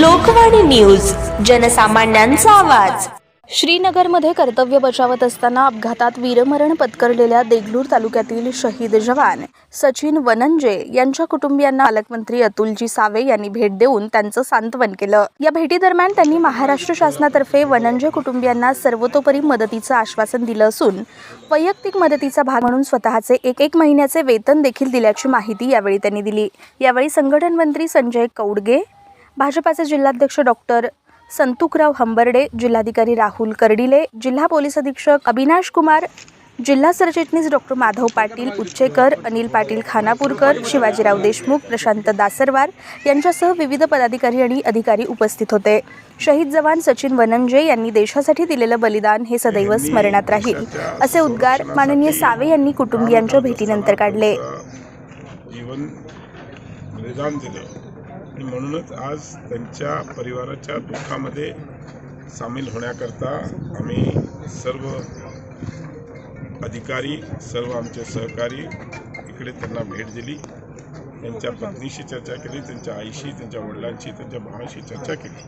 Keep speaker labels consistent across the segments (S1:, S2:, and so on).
S1: Lokvani news जनसामान्यांचा आवाज.
S2: श्रीनगरमध्ये कर्तव्य बजावत असताना अपघातात वीरमरण पत्करलेल्या देगलूर तालुक्यातील शहीद जवान सचिन वनंजे यांच्या कुटुंबियांना पालकमंत्री अतुलजी सावे यांनी भेट देऊन त्यांचं सांत्वन केलं. या भेटीदरम्यान त्यांनी महाराष्ट्र शासनातर्फे वनंजे कुटुंबियांना सर्वतोपरी मदतीचं आश्वासन दिलं असून वैयक्तिक मदतीचा भाग म्हणून स्वतःचे एक एक महिन्याचे वेतन देखील दिल्याची माहिती यावेळी त्यांनी दिली. यावेळी संघटन मंत्री संजय कौडगे भाजपाचे जिल्हाध्यक्ष डॉक्टर संतुकराव हंबर्डे जिल्हाधिकारी राहुल कर्डिले जिल्हा पोलीस अधीक्षक अविनाश कुमार जिल्हा सरचिटणीस डॉक्टर माधव पाटील उच्चेकर अनिल पाटील खानापूरकर शिवाजीराव देशमुख प्रशांत दासरवार यांच्यासह विविध पदाधिकारी आणि अधिकारी उपस्थित होते. शहीद जवान सचिन वनंजे यांनी देशासाठी दिलेलं बलिदान हे सदैव स्मरणात राहील. असे उद्गार माननीय सावे यांनी कुटुंबियांच्या भेटीनंतर काढले.
S3: आणि म्हणूनच आज त्यांच्या परिवाराच्या दुःखामध्ये सामील होण्याकरता आम्ही सर्व अधिकारी सर्व आमचे सहकारी इकडे त्यांना भेट दिली. त्यांच्या पत्नीशी चर्चा केली त्यांच्या आईशी त्यांच्या वडिलांशी त्यांच्या भावाशी चर्चा केली.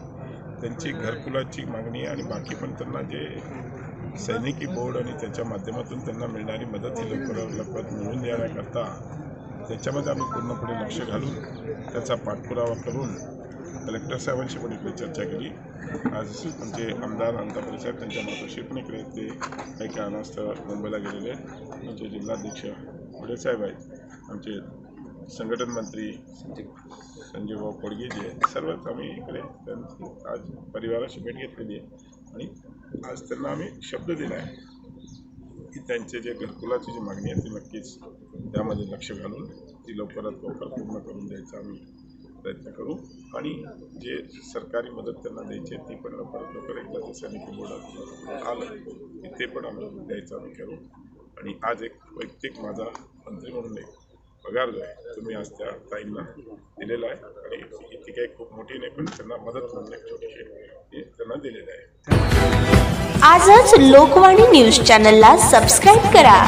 S3: त्यांची घरकुलाची मागणी आणि बाकी पण त्यांना जे सैनिकी बोर्ड आणि त्याच्या माध्यमातून त्यांना मिळणारी मदत ही लवकरात लवकर मिळवून देण्याकरता त्याच्यामध्ये आम्ही पूर्णपणे लक्ष घालून त्याचा पाठपुरावा करून कलेक्टर साहेबांशी पण इकडे चर्चा केली. आज आमचे आमदार आमदार परिषद त्यांच्या मातोश्री पण इकडे ते काही कारणास्तव मुंबईला गेलेले आहेत. आमचे जिल्हाध्यक्ष पुढे साहेब आहेत. आमचे संघटन मंत्री संजय भाऊ कोडगे जे आहेत सर्वच आम्ही इकडे त्यांची आज परिवाराशी भेट घेतलेली आहे. आणि आज त्यांना आम्ही शब्द दिला आहे. की त्यांचे जे घरकुलाची जी मागणी आहे ती नक्कीच त्यामध्ये लक्ष घालून ती लवकरात लवकर पूर्ण करून द्यायचा आम्ही प्रयत्न करू. आणि जे सरकारी मदत त्यांना द्यायची आहे ती पण लवकरात लवकर एकदा ते सैनिकी बोर्डात आलं की ते पण आम्ही द्यायचं आम्ही करू आणि आज एक वैयक्तिक माझा मंत्री म्हणून एक पगार जो आहे तुम्ही आज त्या ताईंना दिलेला आहे. आणि ती काही खूप मोठी नाही पण त्यांना मदत म्हणून एक छोटीशी त्यांना दिलेली आहे.
S1: आजच लोकवाणी न्यूज चॅनलला सबस्क्राईब करा.